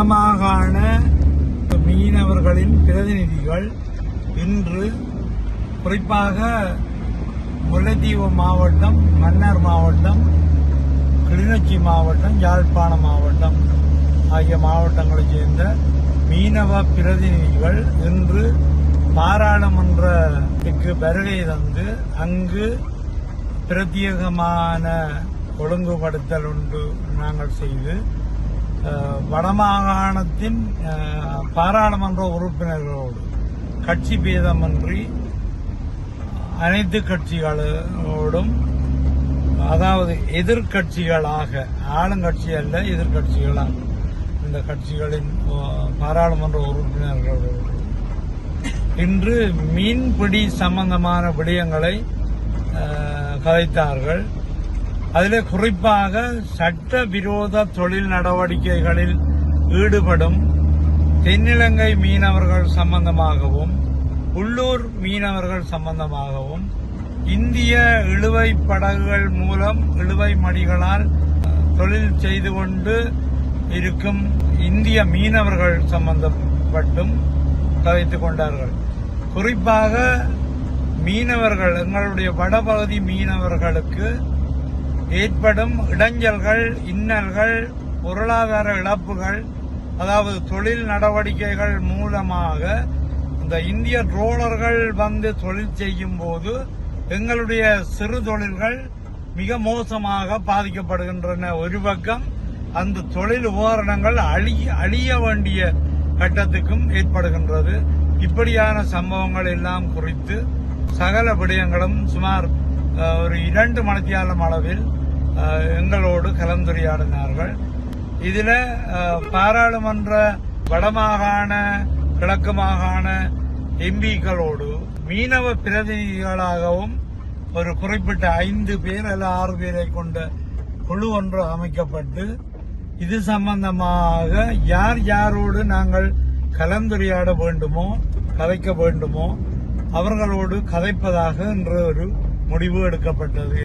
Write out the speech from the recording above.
வடமாகாண மீனவர்களின் பிரதிநிதிகள் இன்று குறிப்பாக முல்லைத்தீவு மாவட்டம் மன்னார் மாவட்டம் கிளிநொச்சி மாவட்டம் யாழ்ப்பாணம் மாவட்டம் ஆகிய மாவட்டங்களைச் சேர்ந்த மீனவ பிரதிநிதிகள் இன்று பாராளுமன்றத்துக்கு வருகை தந்து அங்கு பிரத்யேகமான ஒழுங்குபடுத்தல் உண்டு நாங்கள் செய்து வடமாகாணத்தின் பாராளுமன்ற உறுப்பினர்களோடு கட்சி பேதமின்றி அனைத்து கட்சிகளோடும் அதாவது எதிர்கட்சிகளாக ஆளுங்கட்சி அல்ல எதிர்கட்சிகளாக இந்த கட்சிகளின் பாராளுமன்ற உறுப்பினர்களோடு இன்று மீன்பிடி சம்பந்தமான விடயங்களை கதைத்தார்கள். அதில் குறிப்பாக சட்டவிரோத தொழில் நடவடிக்கைகளில் ஈடுபடும் தென்னிலங்கை மீனவர்கள் சம்பந்தமாகவும் உள்ளூர் மீனவர்கள் சம்பந்தமாகவும் இந்திய இழுவை படகுகள் மூலம் இழுவை மடிகளால் தொழில் செய்து கொண்டு இருக்கும் இந்திய மீனவர்கள் சம்பந்தப்பட்டும் கவித்துக் கொண்டார்கள். குறிப்பாக மீனவர்கள் எங்களுடைய வடபகுதி மீனவர்களுக்கு ஏற்படும் இடைஞ்சல்கள் இன்னல்கள் பொருளாதார இழப்புகள் அதாவது தொழில் நடவடிக்கைகள் மூலமாக இந்த இந்திய ட்ரோலர்கள் வந்து தொழில் செய்யும் போது எங்களுடைய சிறு தொழில்கள் மிக மோசமாக பாதிக்கப்படுகின்றன. ஒரு பக்கம் அந்த தொழில் உபகரணங்கள் அழிய அழிய வேண்டிய கட்டத்துக்கும் ஏற்படுகின்றது. இப்படியான சம்பவங்கள் எல்லாம் குறித்து சகல விடயங்களும் சுமார் ஒரு இரண்டு மணித்தியாலம் அளவில் எங்களோடு கலந்துரையாடினார்கள். இதில் பாராளுமன்ற வடமாகாண கிழக்கு மாகாண எம்பிக்களோடு மீனவ பிரதிநிதிகளாகவும் ஒரு குறிப்பிட்ட ஐந்து பேர் அல்ல ஆறு பேரை கொண்ட குழு ஒன்று அமைக்கப்பட்டு இது சம்பந்தமாக யார் யாரோடு நாங்கள் கலந்துரையாட வேண்டுமோ கதைக்க வேண்டுமோ அவர்களோடு கதைப்பதாக இன்று ஒரு முடிவு எடுக்கப்பட்டது.